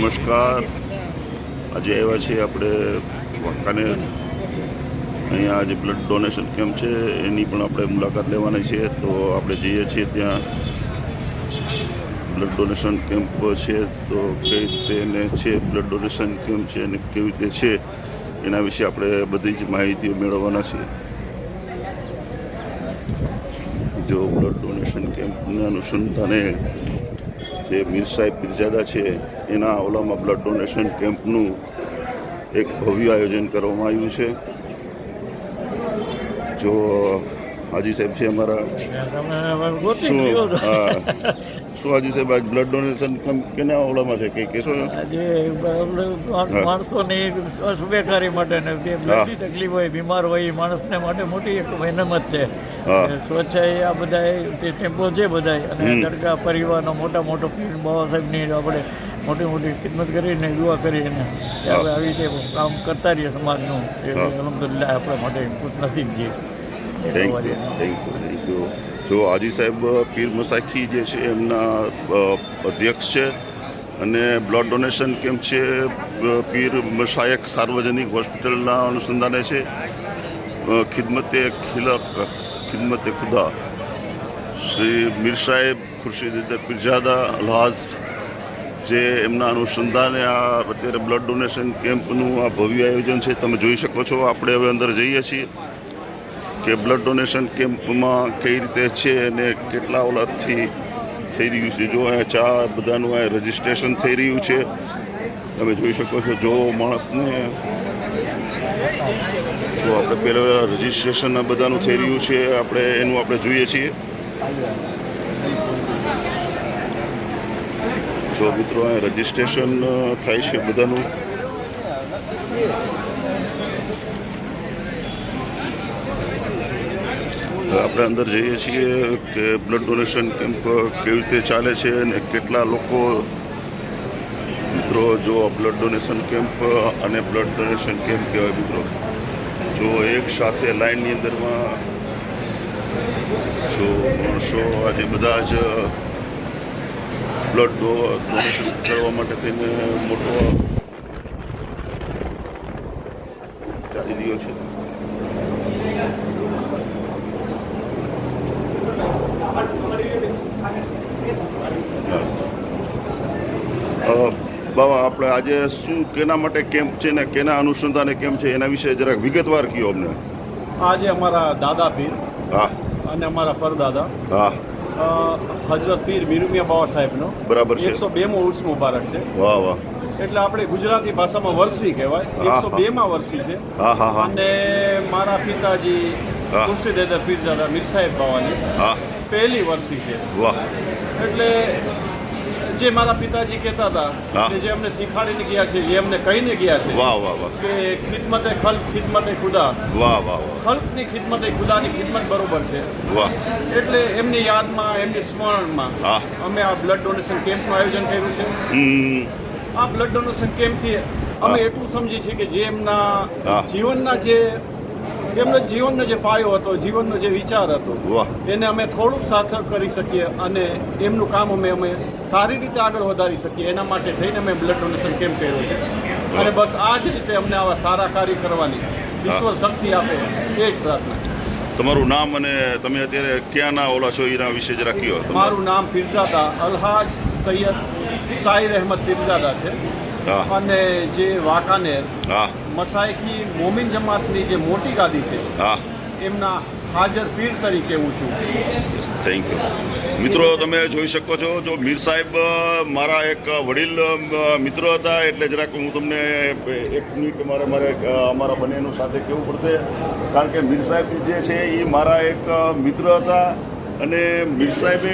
નમસ્કાર. આજે આવ્યા છીએ આપણે વાંકાનેર. અહીંયા આજે બ્લડ ડોનેશન કેમ્પ છે, એની પણ આપણે મુલાકાત લેવાની છે. તો આપણે જઈએ છીએ ત્યાં. બ્લડ ડોનેશન કેમ્પ છે, તો કઈ રીતે એને છે બ્લડ ડોનેશન કેમ્પ છે અને કેવી રીતે છે, એના વિશે આપણે બધી જ માહિતીઓ મેળવવાના છીએ. જો બ્લડ ડોનેશન કેમ્પના અનુસંધાને જે મીર સાહેબ પીરજાદા છે એના ઓલામાં બ્લડ ડોનેશન કેમ્પનું એક ભવ્ય આયોજન કરવામાં આવ્યું છે. જો હાજી સાહેબ છે અમારા. શું હાજી સાહેબ આજ બ્લડ ડોનેશન કેના ઓલામાં છે? કે કેસો આજે માણસોની સુબેકારી માટે ને જે બ્લડની તકલીફ હોય બીમાર હોય એ માણસને માટે મોટી એક મહેનત છે. સ્વચ્છ એ આ બધા ટેમ્પો છે બધા અને હમ. પરિવારનો મોટા મોટો બાબા સાહેબની આપણે મોટી મોટી ખિદમત કરીને દુઆ કરીને આપણે આવી રીતે કામ કરતા રહીએ સમાજનું. અલહમદુલિલ્લાહ આપણા માટે ખુશનસીબ છીએ એ thank you thank you you હાજી સાહેબ પીર મસાખી જે છે એમના અધ્યક્ષ છે અને બ્લડ ડોનેશન કેમ્પ છે? પીર મશાયક સાર્વજનિક હોસ્પિટલના અનુસંધાને છે. ખિદમતે ખિલક, ખિદમતે ખુદા. શ્રી મીર સાહેબ, ખુરશીદ પીરજાદા અલ્હાઝ જે એમના અનુસંધાને આ અત્યારે બ્લડ ડોનેશન કેમ્પનું આ ભવ્ય આયોજન છે, તમે જોઈ શકો છો. આપણે હવે અંદર જઈએ છીએ. કે બ્લડ ડોનેશન કેમ્પમાં કઈ રીતે છે અને કેટલા ઓલાથી થઈ રહ્યું છે? જો અહીંયા ચા બધાનું અહીંયા રજિસ્ટ્રેશન થઈ રહ્યું છે, તમે જોઈ શકો છો, જો માણસને જો આપણે પહેલાં રજિસ્ટ્રેશન બધાનું થઈ રહ્યું છે, આપણે એનું આપણે જોઈએ છીએ. જો મિત્રો, અહીંયા રજિસ્ટ્રેશન થાય છે બધાનું. આપણે અંદર જઈએ છીએ કે બ્લડ ડોનેશન કેમ્પ કેવી રીતે ચાલે છે અને કેટલા લોકો, મિત્રો, જો બ્લડ ડોનેશન કેમ્પ અને બ્લડ ડોનેશન કેમ્પ કહેવાય મિત્રો. જો એક સાથે લાઇનની અંદરમાં, જો માણસો આજે બધા જ બ્લડ ડોનેશન કરવા માટે થઈને મોટો ચાલી રહ્યો છે. બાબા આપણે આજે શું કેના માટે કેમ્પ છે ને કેના અનુસંધાને કેમ્પ છે એના વિશે જરાક વિગતવાર કયો અમને? આજે અમારા દાદા પીર હા. અને અમારા પરદાદા. હા. હજરત પીર મિરુમિયા બાબા સાહેબનો. બરાબર છે. એકસો બેમો ઉર્સ મુબારક છે. વાહ વાહ. એટલે આપણે ગુજરાતી ભાષામાં વર્ષી કહેવાય. એકસો બે બેમાં વર્ષી છે. હા હા હા. અને મારા પિતાજી હા. ખુરશીદેદર પીરજાદા મીર સાહેબ બાવાની હા. પહેલી વર્ષી છે. વાહ. એટલે જે મારા પિતાજી કહેતા હતા. કે જે અમને શીખાડીને ગયા છે જે અમને કહીને ગયા છે વાહ વાહ વાહ. કે ખિદમતે ખલ્ક ખિદમતે ખુદા. વાહ વાહ ખલ્કની ખિદમત એ ખુદાની ખિદમત બરોબર છે. વાહ. એટલે એમની યાદમાં એમની સ્મરણમાં અમે આ બ્લડ ડોનેશન કેમ્પનું આયોજન કર્યું છે. આ બ્લડ ડોનેશન કેમ્પથી અમે એટલું સમજીએ છીએ કે જે એમના જીવનના જે એમનો જીવનનો જે પાયો હતો જીવનનો જે વિચાર હતો એને અમે થોડુંક સાર્થક કરી શકીએ અને એમનું કામ અમે અમે સારી રીતે આગળ વધારી શકીએ. એના માટે થઈને અમે બ્લડ ડોનેશન કેમ્પ કર્યો છે. અને બસ આ જ રીતે અમને આવા સારા કાર્ય કરવાની ઈશ્વર શક્તિ આપે એ જ પ્રાર્થના છે. તમારું નામ અને તમે અત્યારે ક્યાંના ઓલા છો એના વિશે જરા કયો. મારું નામ પીરઝાદા અલ્હાજ સૈયદ સાહિર અહેમદ પીરઝાદા છે. અને જે વાંકાનેર હા. મસાયકી મોમિન જમાતની જે મોટી ગાદી છે એમના હાજર પીર તરીકે હું છું. થેન્ક યુ મિત્રો તમે જોઈ શકો છો જો મીર સાહેબ મારા એક વડીલ મિત્ર હતા એટલે જરાક હું તમને એક મિનિટ મારે મારે અમારા બંનેનું સાથે કહેવું પડશે. કારણ કે મીર સાહેબ જે છે એ મારા એક મિત્ર હતા અને મીર સાહેબે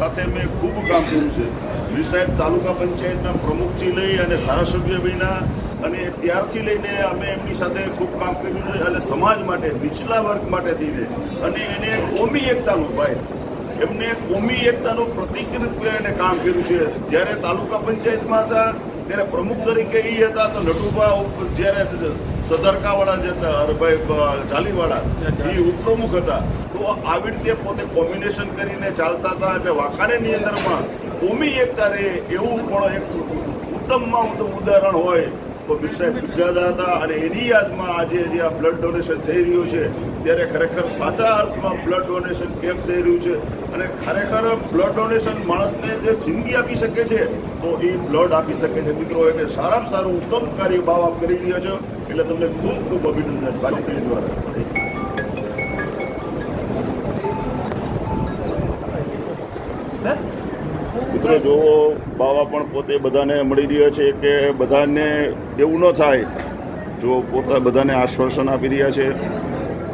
સાથે મેં ખૂબ કામ કર્યું છે. મીર સાહેબ તાલુકા પંચાયતના પ્રમુખથી લઈ અને ધારાસભ્ય વિના અને ત્યારથી લઈને અમે એમની સાથે ખૂબ કામ કર્યું છે અને સમાજ માટે નીચલા વર્ગ માટે થઈને. અને એને કોમી એકતાનું ભાઈ એમને કોમી એકતાનું પ્રતિક રૂપે એને કામ કર્યું છે. જ્યારે તાલુકા પંચાયતમાં હતા ત્યારે પ્રમુખ તરીકે એ હતા તો નટુભા જ્યારે સદરકાવાળા જે હતા હરભાઈ જાલીવાળા એ ઉપપ્રમુખ હતા. તો આવી રીતે પોતે કોમ્બિનેશન કરીને ચાલતા હતા. એટલે વાંકાનેરની અંદરમાં કોમી એકતા રહે એવું પણ એક ઉત્તમમાં ઉત્તમ ઉદાહરણ હોય તો બીર સાહેબ ગુજાદા હતા અને એની યાદમાં આજે જે આ બ્લડ ડોનેશન થઈ રહ્યું છે, ત્યારે ખરેખર સાચા અર્થમાં બ્લડ ડોનેશન કેમ થઈ રહ્યું છે અને ખરેખર બ્લડ ડોનેશન માણસને જે જિંદગી આપી શકે છે, તો એ બ્લડ આપી શકે છે. મિત્રો, એટલે સારામાં સારું ઉત્તમ કાર્ય આપ કરી રહ્યા છો. એટલે તમને ખૂબ ખૂબ અભિનંદન. કાલી દ્વારા. મિત્રો જો બાવા પણ પોતે બધાને મળી રહ્યા છે કે બધાને એવું ન થાય. જો પોતા બધાને આશ્વાસન આપી રહ્યા છે.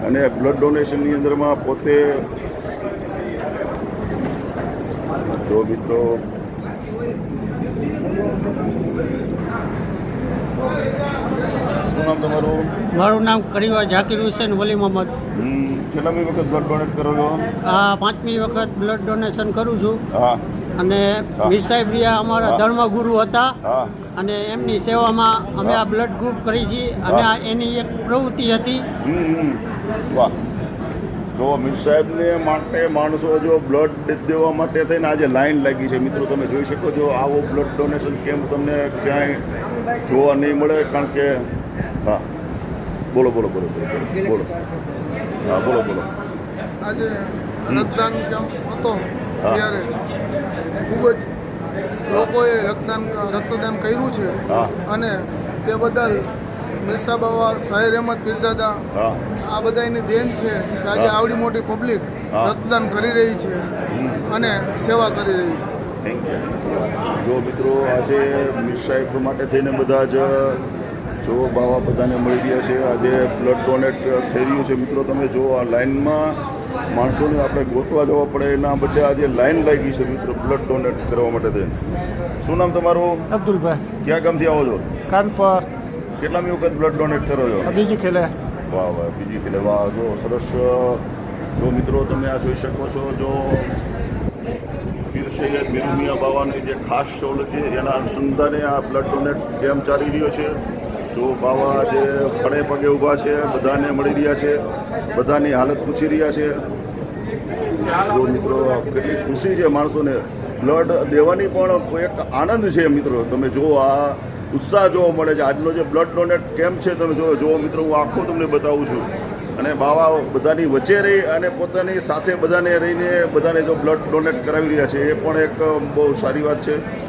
અને બ્લડ ડોનેશનની અંદરમાં પોતે જો મિત્રો. શું નામ તમારું? મારું નામ કરીવા ઝાકીર હુસેન વલી મોહમ્મદ. હમ, કેટલામી વખત બ્લડ ડોનેટ કરો છો? આ પાંચમી વખત બ્લડ ડોનેશન કરું છું. હા. અને મીર સાહેબ રિયા અમારા ધર્મ ધર્મગુરુ હતા. અને એમની સેવામાં અમે આ બ્લડ ગ્રુપ કરી છીએ અને આ એની એક પ્રવૃત્તિ હતી. વાહ. જો મીર સાહેબને માટે માણસો જો બ્લડ દેવા માટે થઈને આજે લાઈન લાગી છે. મિત્રો તમે જોઈ શકો છો આવો બ્લડ ડોનેશન કેમ્પ તમને ક્યાંય જોવા નહીં મળે કારણ કે હા. બોલો બોલો બોલો બોલો બોલો. બોલો. હા બોલો બોલો. આજે રક્તદાન કેમ્પ હતો ત્યારે ખૂબ જ લોકોએ રક્તદાન રક્તદાન કર્યું છે. અને તે બદલ મિર્સા બાવા સાહેર અહેમદ પીરઝાદા આ બધાની દેન છે કે આજે આવડી મોટી પબ્લિક રક્તદાન કરી રહી છે અને સેવા કરી રહી છે. જો મિત્રો આજે મીર સાહેબ માટે થઈને બધા જ જો બાવા બધાને મળી રહ્યા છે. આજે બ્લડ ડોનેટ થઈ રહ્યું છે. મિત્રો તમે જો આ લાઇનમાં માણસોને આપણે ગોતવા જવા પડે એના બદલે આજે લાઇન લાગી છે મિત્રો બ્લડ ડોનેટ કરવા માટે તે. શું નામ તમારું? અબ્દુલભાઈ. ક્યાં ગામથી આવો છો? કાનપર. કેટલામી વખત બ્લડ ડોનેટ કરો છો? બીજી ખેલે. વાહ વાહ બીજી ખેલે. વાહ જો સરસ જો મિત્રો તમે આ જોઈ શકો છો જો પીર સૈયદ મીરુમિયા બાવાની જે ખાસ શોલ છે એના અનુસંધાને આ બ્લડ ડોનેટ કેમ્પ ચાલી રહ્યો છે. જો બાવા જે ખડે પગે ઊભા છે, બધાને મળી રહ્યા છે, બધાની હાલત પૂછી રહ્યા છે. જો મિત્રો, કેટલી ખુશી છે માણસોને. બ્લડ દેવાની પણ એક આનંદ છે મિત્રો. તમે જો આ ઉત્સાહ જોવા મળે છે. આજનો જે બ્લડ ડોનેટ કેમ્પ છે, તમે જો જો મિત્રો, હું આખો તમને બતાવું છું. અને બાવા બધાની વચ્ચે રહી અને પોતાની સાથે બધાને રહીને બધાને જો બ્લડ ડોનેટ કરાવી રહ્યા છે, એ પણ એક બહુ સારી વાત છે.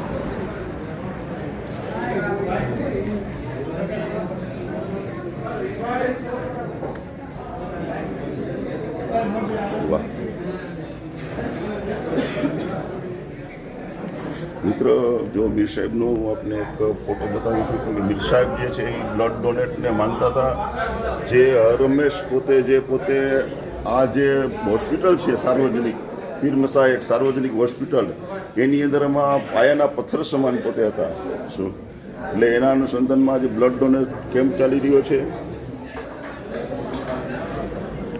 વાહ. મિત્ર, જો મીર સાહેબનો હું આપને એક ફોટો બતાવું છું કે મીર સાહેબ જે છે એ બ્લડ ડોનેટને માનતા હતા, જે રમેશ પોતે, જે પોતે આ જે હોસ્પિટલ છે, સાર્વજનિક, પીર એક સાર્વજનિક હોસ્પિટલ એની અંદરમાં પાયાના પથ્થર સમાન પોતે હતા. શું? એટલે એના અનુસંધાનમાં જે બ્લડ ડોનેટ કેમ્પ ચાલી રહ્યો છે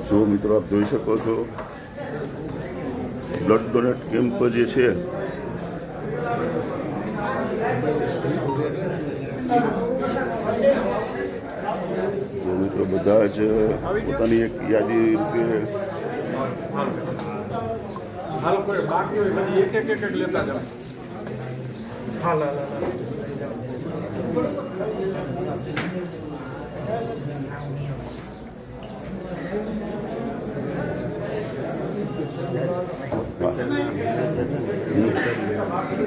જો મિત્રો આપ જોઈ શકો છો બ્લડ ડોનેટ કેમ્પ જે છે જો મિત્રો બધા જ પોતાની એક યાદી રૂપે બાકી હોય બધી એક એક એક એક લેતા જાવ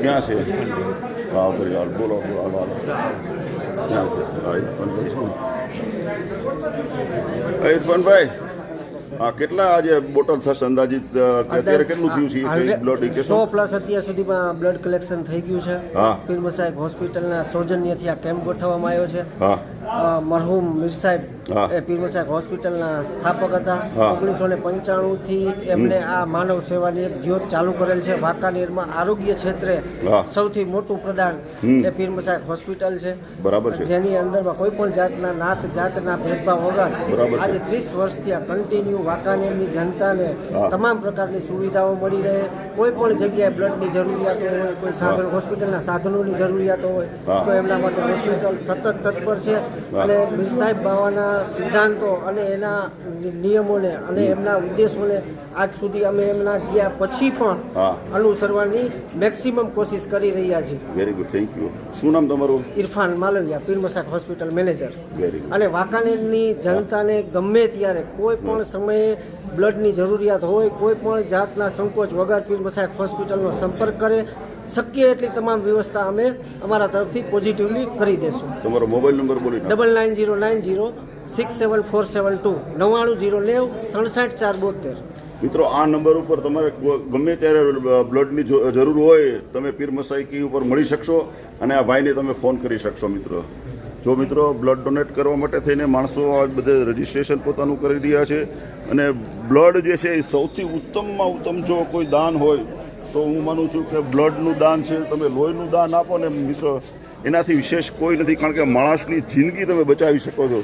ક્યાં છે? હા ફરી હાલ બોલો બોલો હાલો હાલો. ક્યાં છે? હા ઇરફાનભાઈ છે ઇરફાનભાઈ હા કેટલા આજે બોટલ થશે અંદાજિત? અત્યારે કેટલું થયું છે? બ્લડ સો પ્લસ અત્યાર સુધીમાં બ્લડ કલેક્શન થઈ ગયું છે. હા. પીર મસાહેબ હોસ્પિટલના સૌજન્યથી આ કેમ્પ ગોઠવવામાં આવ્યો છે. હા. મરહુમ મીર સાહેબ. એ પીર હોસ્પિટલના સ્થાપક હતા. ઓગણીસો ને પંચાણુંથી એમને આ માનવ સેવાની એક જ્યોત ચાલુ કરેલ છે. વાંકાનેરમાં આરોગ્ય ક્ષેત્રે સૌથી મોટું પ્રદાન. એ પીર હોસ્પિટલ છે. બરાબર છે. જેની અંદરમાં કોઈ પણ જાતના નાત જાતના ભેદભાવ વગર આજે ત્રીસ વર્ષથી આ કન્ટિન્યુ વાંકાનેરની જનતાને તમામ પ્રકારની સુવિધાઓ મળી રહે. કોઈ પણ જગ્યાએ બ્લડની જરૂરિયાતો હોય કોઈ સાધન હોસ્પિટલના સાધનોની જરૂરિયાતો હોય તો એમના માટે હોસ્પિટલ સતત તત્પર છે. અને મીર સાહેબ બાવાના સિદ્ધાંતો અને એના નિયમોને અને એમના ઉદ્દેશોને આજ સુધી અમે એમના ગયા પછી પણ અનુસરવાની મેક્સિમમ કોશિશ કરી રહ્યા છીએ. વેરી ગુડ થેન્ક યુ શું નામ તમારું? Irfan Malviya Piramsak hospital manager. અને વાંકાનેરની જનતાને ગમે ત્યારે કોઈ પણ સમયે બ્લડની જરૂરિયાત હોય કોઈ પણ જાતના સંકોચ વગર પીરમસાક હોસ્પિટલનો સંપર્ક કરે શક્ય એટલી તમામ વ્યવસ્થા અમે અમારા તરફથી પોઝિટિવલી કરી દેશું. તમારો મોબાઈલ નંબર બોલી double nine zero nine zero six seven four seven two. નવ્વાણું જીરો નેવ, સડસઠ ચાર બોતેર. મિત્રો, આ નંબર ઉપર તમારે ગમે ત્યારે બ્લડની જરૂર હોય, તમે પીર મસાઈકી ઉપર મળી શકશો અને આ ભાઈને તમે ફોન કરી શકશો, મિત્રો. જો મિત્રો, બ્લડ ડોનેટ કરવા માટે થઈને માણસો આ બધે રજીસ્ટ્રેશન પોતાનું કરી રહ્યા છે અને બ્લડ જે છે એ સૌથી ઉત્તમમાં ઉત્તમ જો કોઈ દાન હોય, તો હું માનું છું કે બ્લડનું દાન છે, તમે લોહીનું દાન આપો ને, મિત્રો, એનાથી વિશેષ કોઈ નથી, કારણ કે માણસની જિંદગી તમે બચાવી શકો છો.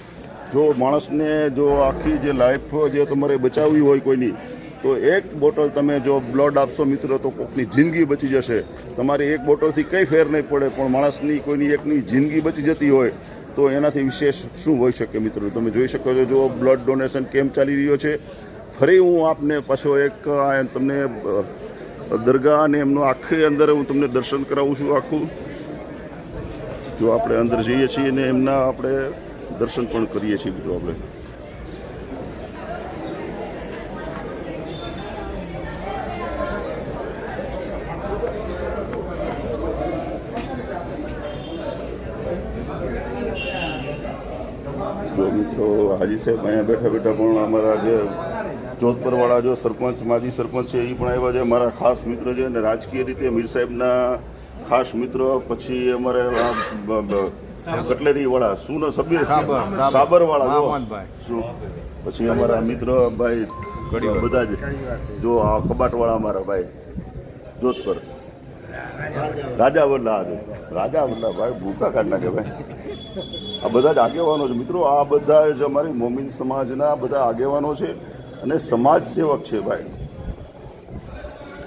જો માણસને જો આખી જે લાઈફ જે તમારે બચાવવી હોય કોઈની, તો એક બોટલ તમે જો બ્લડ આપશો મિત્રો, તો કોઈકની જિંદગી બચી જશે. તમારી એક બોટલથી કંઈ ફેર નહીં પડે, પણ માણસની કોઈની એકની જિંદગી બચી જતી હોય, તો એનાથી વિશેષ શું હોઈ શકે મિત્રો? તમે જોઈ શકો છો, જો બ્લડ ડોનેશન કેમ્પ ચાલી રહ્યો છે. ફરી હું આપને પાછો એક તમને દરગાહ અને એમનો આખી અંદર હું તમને દર્શન કરાવું છું આખું. જો આપણે અંદર જઈએ છીએ અને એમના આપણે દર્શન પણ કરીએ છીએ મિત્રો આપણે. જો મિત્રો હાજી સાહેબ અહીંયા બેઠા બેઠા પણ અમારા જે જોધપરવાળા જો સરપંચ, માજી સરપંચ છે, એ પણ આવ્યા છે. મારા ખાસ મિત્ર છે અને રાજકીય રીતે મીર સાહેબના ખાસ મિત્રો. પછી અમારે કટલેરી વાળા શું ના સબીર સાબર વાળા શું? પછી અમારા મિત્ર ભાઈ બધા જ. જો આ કબાટ વાળા અમારા ભાઈ જોધપર. રાજા વલ્લા આજે. રાજા વલ્લા ભાઈ ભૂકા કાઢ નાખે ભાઈ. આ બધા જ આગેવાનો છે. મિત્રો આ બધા જ અમારી મોમિન સમાજના બધા આગેવાનો છે અને સમાજ સેવક છે ભાઈ.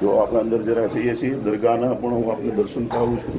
જો આપણે અંદર જરા જઈએ છીએ દરગાહના પણ હું આપને દર્શન કરાવું છું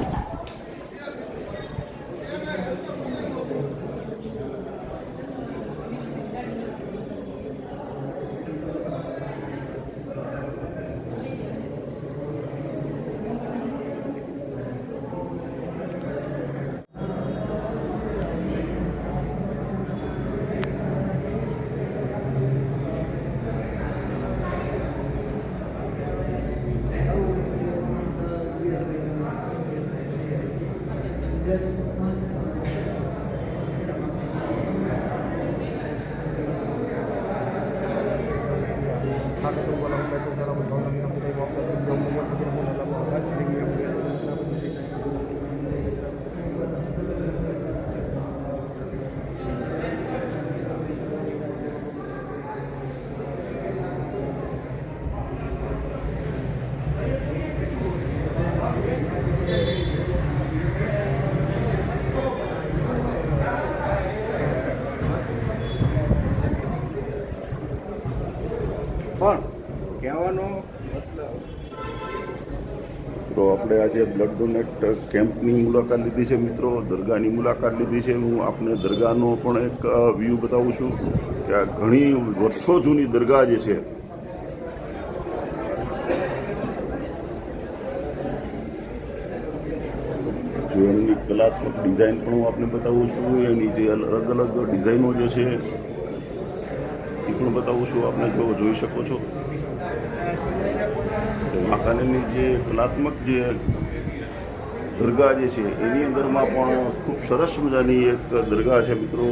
પણ તો આપણે આજે બ્લડ ડોનેટ કેમ્પની મુલાકાત લીધી છે. મિત્રો, દરગાહની મુલાકાત લીધી છે. હું આપને દરગાહનો પણ એક વ્યૂ બતાવું છું કે આ ઘણી વર્ષો જૂની દરગાહ જે છે જો એમની કલાત્મક ડિઝાઇન પણ હું આપને બતાવું છું. એની જે અલગ અલગ ડિઝાઇનો જે છે પણ બતાવું છું, આપને જો જોઈ શકો છો. મહાકાલીની જે કલાત્મક જે દરગાહ જે છે, એની અંદરમાં પણ ખૂબ સરસ મજાની એક દરગાહ છે મિત્રો.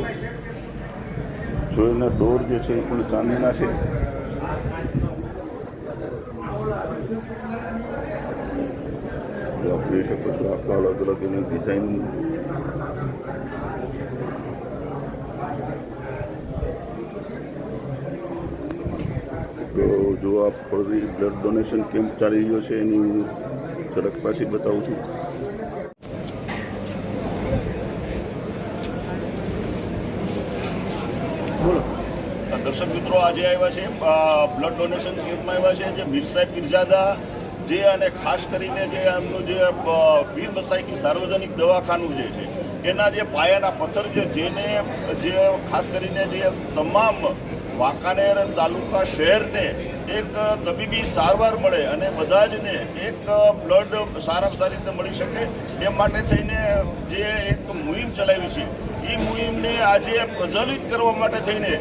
જો એના ડોર જે છે, એ પણ ચાંદીના છે. આપ જોઈ શકો છો આખા અલગ અલગ એની ડિઝાઇન તો જો આપ ફરી બ્લડ ડોનેશન કેમ્પ ચાલી રહ્યો છે, એની હું પાછી બતાવું છું. દર્શક મિત્રો આજે આવ્યા છે બ્લડ ડોનેશન કેમ્પમાં આવ્યા છે, જે મીરસાહેબ પીરજાદા જે અને ખાસ કરીને જે એમનું જે પીર મસાઈકી સાર્વજનિક દવાખાનું જે છે, એના જે પાયાના પથ્થર છે, જેને જે ખાસ કરીને જે તમામ વાંકાનેર તાલુકા શહેરને એક તબીબી સારવાર મળે અને બધા જને એક બ્લડ સારામાં સારી રીતે મળી શકે, એ માટે થઈને જે એક મુહિમ ચલાવી છે એ મુહિમને આજે પ્રજ્વલિત કરવા માટે થઈને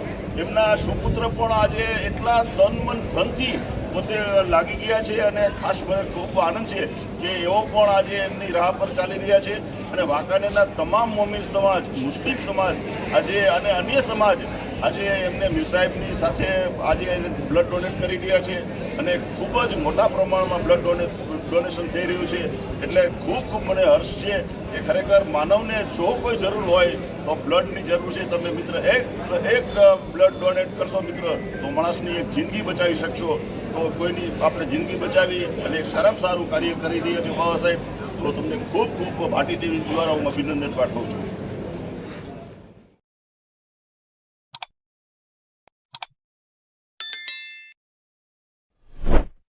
એમના સુપુત્ર પણ આજે એટલા તન મન ધનથી પોતે લાગી ગયા છે અને ખાસ મને ખૂબ આનંદ છે કે એવો પણ આજે એમની રાહ પર ચાલી રહ્યા છે. અને વાંકાનેરના તમામ મોમીન સમાજ, મુસ્લિમ સમાજ, આજે અને અન્ય સમાજ આજે એમને મીર સાથે આજે બ્લડ ડોનેટ કરી રહ્યા છે અને ખૂબ જ મોટા પ્રમાણમાં બ્લડ ડોનેટ ડોનેશન થઈ રહ્યું છે. એટલે ખૂબ ખૂબ મને હર્ષ છે કે ખરેખર માનવને જો કોઈ જરૂર હોય તો બ્લડની જરૂર છે. તમે મિત્ર એક એક બ્લડ ડોનેટ કરશો મિત્ર, તો માણસની એક જિંદગી બચાવી શકશો. તો કોઈની આપણે જિંદગી બચાવી અને એક સારામાં સારું કાર્ય કરી રહ્યા છે બાબા સાહેબ, તો તમને ખૂબ ખૂબ ભાટી ટીવી દ્વારા હું અભિનંદન પાઠવું છું.